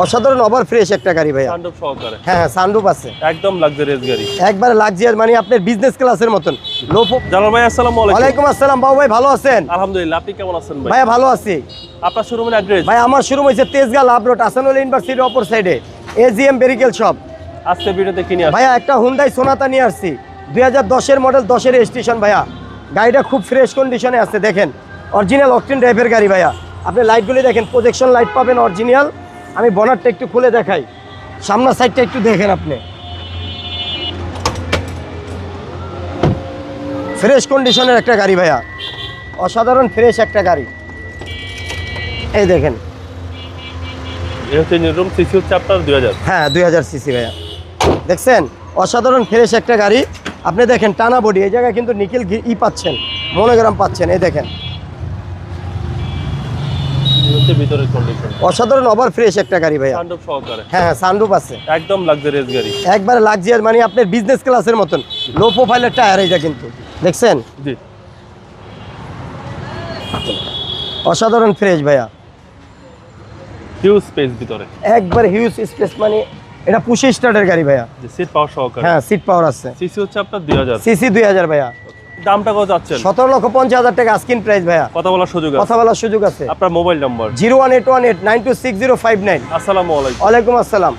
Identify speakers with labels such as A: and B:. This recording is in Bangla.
A: অসাধারণ ওভার ফ্রেশ একটা গাড়ি ভাইয়া।
B: সানরুফ সহকারে।
A: হ্যাঁ হ্যাঁ সানরুফ আছে।
B: একদম লাক্সারিয়াস গাড়ি।
A: একবারে লাক্সারিয়াস মানে আপনার বিজনেস ক্লাসের মতন। লো
B: জালাল ভাই আসসালামু আলাইকুম।
A: ওয়ালাইকুম আসসালাম বাবু ভাই ভালো আছেন?
B: আলহামদুলিল্লাহ আপনি কেমন আছেন ভাই?
A: ভাইয়া ভালো আছি।
B: আপনার শোরুমের অ্যাড্রেস
A: ভাই আমার শুরু হয়েছে তেজগাঁ লাভ রোড আসানুল ইউনিভার্সিটির অপর সাইডে এজিএম বেরিকেল শপ
B: আজকে ভিডিওতে কিনে আসছি
A: ভাইয়া একটা হুন্ডাই সোনাতা নিয়ে আসছি। দুই হাজার দশের মডেল দশের স্টেশন ভাইয়া। গাড়িটা খুব ফ্রেশ কন্ডিশনে আছে দেখেন। অরিজিনাল অকটেন ড্রাইভের গাড়ি ভাইয়া। আপনি লাইটগুলি দেখেন প্রজেকশন লাইট পাবেন অরিজিনাল আমি বনারটা একটু খুলে দেখাই। সামনের সাইডটা একটু দেখেন আপনি। ফ্রেশ কন্ডিশনের একটা গাড়ি ভাইয়া। অসাধারণ ফ্রেশ একটা গাড়ি। এই দেখেন। হ্যাঁ দুই হাজার সিসি ভাইয়া। দেখছেন? অসাধারণ ফ্রেশ একটা গাড়ি। আপনি দেখেন টানা বডি এই জায়গায় কিন্তু নিকেল ই পাচ্ছেন মনোগ্রাম পাচ্ছেন এই দেখেন
B: এই হচ্ছে ভিতরের কন্ডিশন
A: অসাধারণ ওভার ফ্রেশ একটা গাড়ি ভাইয়া।
B: সহকারে।
A: হ্যাঁ হ্যাঁ সানরুফ আছে।
B: একদম লাক্সারিয়াস গাড়ি।
A: একবারে লাক্সারিয়াস মানে আপনার বিজনেস ক্লাসের মতন। লো প্রোফাইলের টায়ার এইটা কিন্তু। দেখছেন?
B: জি।
A: অসাধারণ ফ্রেশ ভাইয়া।
B: হিউজ স্পেস ভিতরে।
A: একবার হিউজ স্পেস মানে এটা পুশি স্টার্টের গাড়ি ভাইয়া।
B: সিট পাওয়ার সহকারে।
A: হ্যাঁ সিট পাওয়ার আছে।
B: সিসি হচ্ছে আপনার দুই হাজার।
A: সিসি দুই হাজার ভাইয়া।
B: দামটা কত যাচ্ছেন?
A: সতেরো লক্ষ পঞ্চাশ হাজার টাকা স্ক্রিন প্রাইস ভাইয়া।
B: কথা বলার সুযোগ আছে।
A: কথা বলার সুযোগ আছে।
B: আপনার mobile number
A: zero one eight one eight nine two six zero five nine.
B: আসসালামু আলাইকুম।
A: আসসালাম।